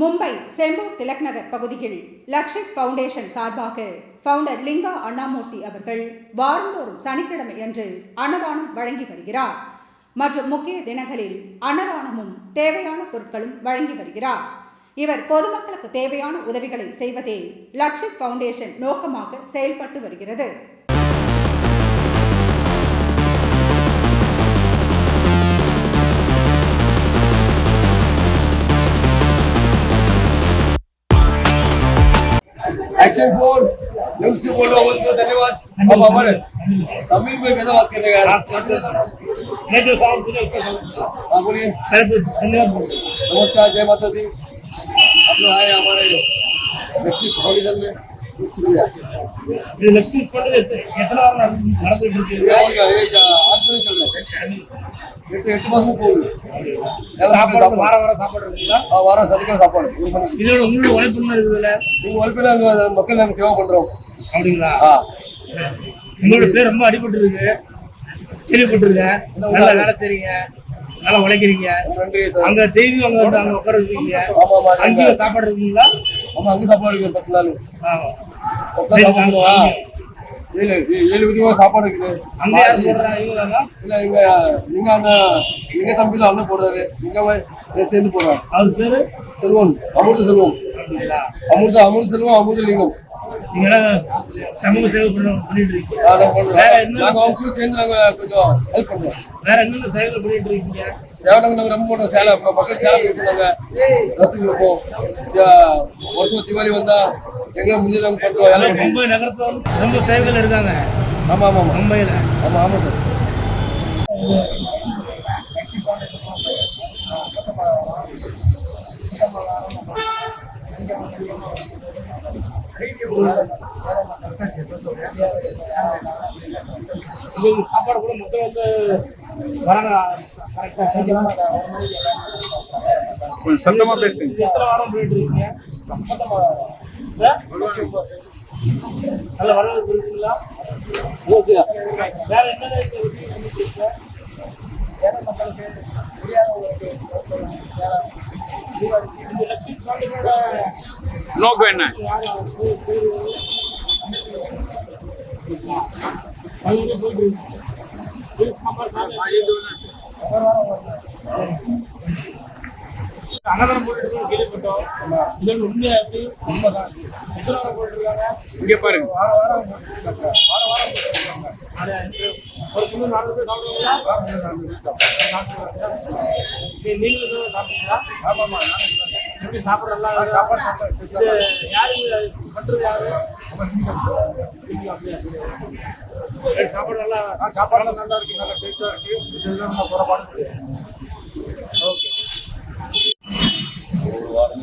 மும்பை செம்பூர் திலக் நகர் பகுதியில் லக்ஷித் ஃபவுண்டேஷன் சார்பாக ஃபவுண்டர் லிங்கா அண்ணாமூர்த்தி அவர்கள் வாரந்தோறும் சனிக்கிழமை அன்று அன்னதானம் வழங்கி வருகிறார். மற்றும் முக்கிய தினங்களில் அன்னதானமும் தேவையான பொருட்களும் வழங்கி வருகிறார். இவர் பொதுமக்களுக்கு தேவையான உதவிகளை செய்வதே லக்ஷித் ஃபவுண்டேஷன் நோக்கமாக செயல்பட்டு வருகிறது. एक्शन फोर उसके बोल रहा हूँ धन्यवाद. अब अमर तमिल भाई कैसे बात करने का बोलिए। नमस्कार जय माता दी। हम लोग आए हमारे में। சாப்பாடு வார வாரம் சாப்பாடு இருக்குங்களா? வாரம் சனிக்கிழமை சாப்பாடு இதோட உங்களுக்கு உழைப்பு இருக்குதுல்ல உங்க உழைப்பில் மக்கள் நாங்கள் சேவை பண்றோம் அப்படிங்களா ஆ உங்களோட பேர் ரொம்ப அடிபட்டு இருக்கு கேள்விப்பட்டிருக்கேன் நல்லா வேலை செய்றீங்க நல்லா உழைக்கிறீங்க அங்க தெய்வம் அங்க அங்க உட்கார இருக்கீங்க அங்கேயும் சாப்பாடு இருக்குங்களா? ஆமா அங்க சாப்பாடு இருக்கு பத்து நாள். ஆமா. ஏழு ஏழு விதமா சாப்பாடு இருக்குது. அங்க யார் போடுறாங்க இவங்க தானா? இல்ல இங்க எங்க அண்ணன் எங்க அண்ணன் போடுறாரு. எங்க சேர்ந்து பேரு? செல்வம் அமிர்த செல்வம் அமிர்த அமிர்த செல்வம் அமிர்த லிங்கம். சமூக சேவை பண்ணிட்டு இருக்கீங்க? சேர்ந்து நாங்க கொஞ்சம் ஹெல்ப் பண்றோம். வேற என்னென்ன செயல்கள் பண்ணிட்டு இருக்கீங்க? சேவை நாங்க ரொம்ப பண்றோம் சேலை. மக்கள் சேலை வருஷம் தீபாவளி வந்தா எங்க முடிஞ்சது பண்றோம் எல்லாம் பண்றோம். மும்பை நகரத்துல வந்து ரொம்ப சேவைகள் இருக்காங்க. ஆமா ஆமா ஆமா. மும்பையில. ஆமா ஆமா சார். சாப்பாடு கூட மக்கள் வந்து வராங்க. கரெக்டா கொஞ்சம் சத்தமா பேசுங்க. எத்தனை வாரம் போயிட்டு இருக்கீங்க? நல்ல வரவேற்பு இருக்குங்களா வேற என்னென்ன இருக்கு உதவி பண்ணிட்டு இருக்கீங்க? இந்த லட்சுமி ஃபவுண்டேஷனோட நோக்கம் என்ன யார் அவர் பேர் பேரு? அது வந்து போயிட்டு இருக்கு. இது சாம்பார் சாதம். அன்னதானம் போட்டுட்டு இருக்கோம் கேள்விப்பட்டோம் இதோட உண்மை எப்படி உண்மைதான் எத்தனை போட்டுருக்காங்க இங்க பாருங்க. வாரம் வாரம் போட்டுருக்காங்க வாரம் வாரம் போட்டுருக்காங்க ஒரு குழு நாலு பேர் சாப்பிடுவாங்களா? நீங்களும் சாப்பிட்டீங்களா ஆமாமா எப்படி சாப்பிட நல்லா சாப்பாடு யாரு இது பண்றது யாரு? சாப்பாடு நல்லா சாப்பாடு நல்லா இருக்கு நல்லா டேஸ்டா இருக்கு. ஓகே ஒரு வாரம்